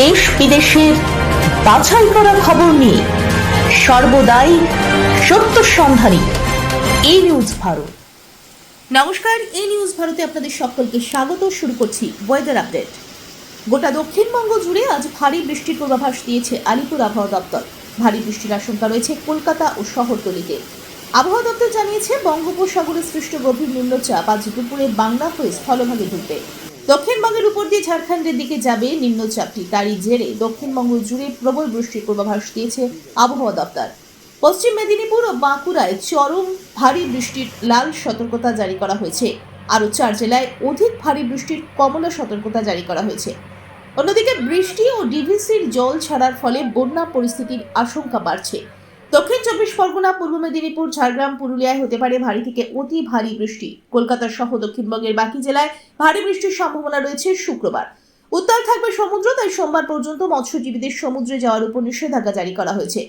দেশ বিদেশের বাছাই করা খবর নিয়ে সর্বদাই সত্য সন্ধানী এই নিউজ ভারত। নমস্কার, এই নিউজ ভারতে আপনাদের সকলকে স্বাগত। শুরু করছি ওয়েদার আপডেট গোটা দক্ষিণবঙ্গ জুড়ে আজ ভারী বৃষ্টির পূর্বাভাস দিয়েছে আলিপুর আবহাওয়া দপ্তর। ভারী বৃষ্টির আশঙ্কা রয়েছে কলকাতা ও শহরতলিতে। আবহাওয়া দপ্তর জানিয়েছে বঙ্গোপসাগরে সৃষ্ট গভীর নিম্নচাপ আজ দুপুরে বাংলা হয়ে স্থলভাগে ঢুকবে। দক্ষিণবঙ্গের উপর দিয়ে ঝাড়খণ্ডের দিকে যাবে নিম্নচাপটি। তারই জেরে দক্ষিণবঙ্গ জুড়ে প্রবল বৃষ্টির পূর্বাভাস দিয়েছে আবহাওয়া দপ্তর। পশ্চিম মেদিনীপুর ও বাঁকুড়ায় চরম ভারী বৃষ্টির লাল সতর্কতা জারি করা হয়েছে। আরও চার জেলায় অধিক ভারী বৃষ্টির কমলা সতর্কতা জারি করা হয়েছে। অন্যদিকে বৃষ্টি ও ডিভিসির জল ছাড়ার ফলে বন্যা পরিস্থিতির আশঙ্কা বাড়ছে। দক্ষিণ চব্বিশ পরগনা, পূর্ব মেদিনীপুর, ঝাড়গ্রাম, পুরুলিয়ায় হতে পারে ভারী থেকে অতি ভারী বৃষ্টি। কলকাতা সহ দক্ষিণবঙ্গের বাকি জেলায় ভারী বৃষ্টির সম্ভাবনা রয়েছে শুক্রবার। উত্তাল থাকবে সমুদ্র, তাই সোমবার পর্যন্ত মৎস্যজীবীদের সমুদ্রে যাওয়ার উপর নিষেধাজ্ঞা জারি করা হয়েছে।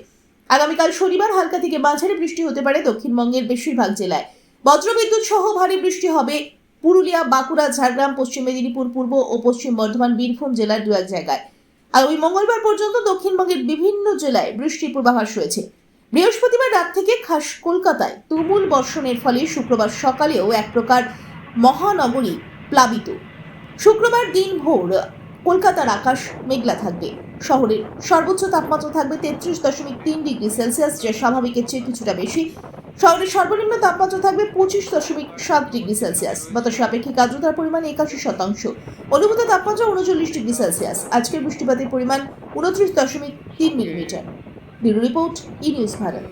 আগামীকাল শনিবার হালকা থেকে মাঝারি বৃষ্টি হতে পারে দক্ষিণবঙ্গের বেশিরভাগ জেলায়। বজ্রবিদ্যুৎ সহ ভারী বৃষ্টি হবে পুরুলিয়া, বাঁকুড়া, ঝাড়গ্রাম, পশ্চিম মেদিনীপুর, পূর্ব ও পশ্চিম বর্ধমান, বীরভূম জেলার দু এক জায়গায়। আগামী মঙ্গলবার পর্যন্ত দক্ষিণবঙ্গের বিভিন্ন জেলায় বৃষ্টির পূর্বাভাস রয়েছে। বৃহস্পতিবার রাত থেকে খাস কলকাতায় তুমুল বর্ষণের ফলে শুক্রবার সকালেও এক প্রকার মহানগরী প্লাবিত। শুক্রবার দিন ভোর কলকাতার আকাশ মেঘলা থাকবে। শহরের সর্বোচ্চ তাপমাত্রা থাকবে তেত্রিশ দশমিক তিন ডিগ্রি সেলসিয়াস, যা স্বাভাবিকের চেয়ে কিছুটা বেশি। শহরের সর্বনিম্ন তাপমাত্রা থাকবে পঁচিশ দশমিক সাত ডিগ্রি সেলসিয়াস। বাতাসে আপেক্ষিক আর্দ্রতার পরিমাণ একাশি শতাংশ। অনুভূত তাপমাত্রা উনচল্লিশ ডিগ্রি সেলসিয়াস। আজকের বৃষ্টিপাতের পরিমাণ উনত্রিশ দশমিক তিন millimetre. Bureau report E news Bharat.